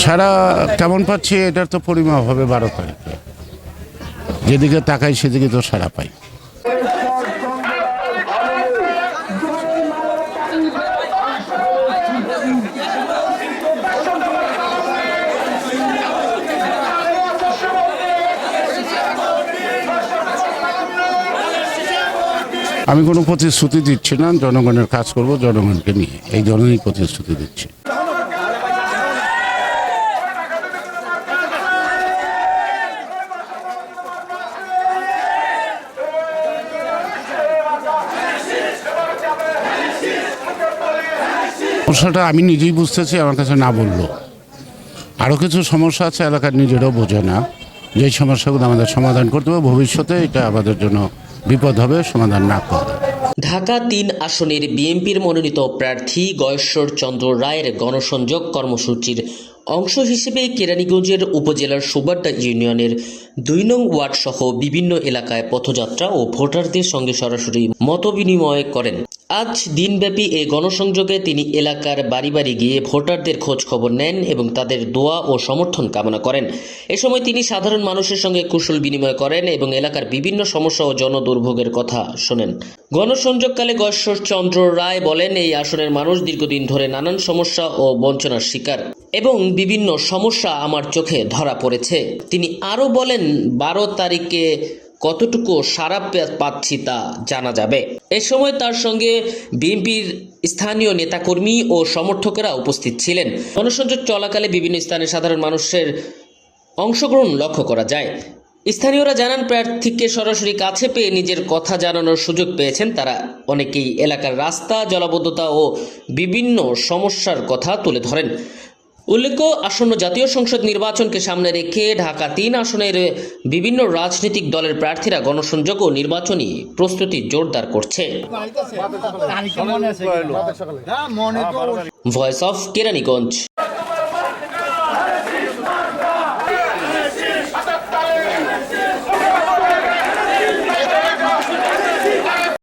সারা কেমন পাচ্ছি, এটার তো পরিমাপ হবে বারো তারিখে। যেদিকে তাকাই, সেদিকে তো সারা পাই। আমি কোনো প্রতিশ্রুতি দিচ্ছি না, জনগণের কাজ করব, জনগণকে নিয়ে। এই জন্যই প্রতিশ্রুতি দিচ্ছি। সমস্যাটা আমি নিজেই বুঝতেছি, আমার কাছে না বলল। আরও কিছু সমস্যা আছে এলাকার নিজেরাও বোঝে না। যে সমস্যাগুলো আমাদের সমাধান করতে হবে, ভবিষ্যতে এটা আমাদের জন্য বিপদ হবে, সমাধান না করে। ঢাকা তিন আসনের বিএনপির মনোনীত প্রার্থী গয়েশ্বর চন্দ্র রায়ের গণসংযোগ কর্মসূচির অংশ হিসেবে কেরানীগঞ্জের উপজেলার সুবাড্ডা ইউনিয়নের দুই নং ওয়ার্ড সহ বিভিন্ন এলাকায় পথযাত্রা ও ভোটারদের সঙ্গে সরাসরি মতবিনিময় করেন। আজ দিনব্যাপী এই গণসংযোগে তিনি এলাকার বাড়ি বাড়ি গিয়ে ভোটারদের খোঁজ খবর নেন এবং তাদের দোয়া ও সমর্থন কামনা করেন। এ সময় তিনি সাধারণ মানুষের সঙ্গে কুশল বিনিময় করেন এবং এলাকার বিভিন্ন সমস্যা ও জনদুর্ভোগের কথা শোনেন। গণসংযোগকালে গশ্বর চন্দ্র রায় বলেন, এই আসনের মানুষ দীর্ঘদিন ধরে নানান সমস্যা ও বঞ্চনার শিকার এবং বিভিন্ন সমস্যা আমার চোখে ধরা পড়েছে। তিনি আরও বলেন, বারো তারিখে কতটুকু সারা পাচ্ছি তা জানা যাবে। এ সময় তার সঙ্গে বিএনপির স্থানীয় নেতাকর্মী ও সমর্থকেরা উপস্থিত ছিলেন। গণসংযোগ চলাকালে বিভিন্ন স্থানে সাধারণ মানুষের অংশগ্রহণ লক্ষ্য করা যায়। স্থানীয়রা জানান, প্রার্থীকে সরাসরি কাছে পেয়ে নিজের কথা জানানোর সুযোগ পেয়েছেন তারা। অনেকেই এলাকার রাস্তা, জলাবদ্ধতা ও বিভিন্ন সমস্যার কথা তুলে ধরেন। উল্লেখ্য আসন্ন জাতীয় সংসদ নির্বাচনকে সামনে রেখে ঢাকা তিন আসনের বিভিন্ন রাজনৈতিক দলের প্রার্থীরা গণসংযোগ ও নির্বাচনী প্রস্তুতি জোরদার করছে। Voice of Keraniganj.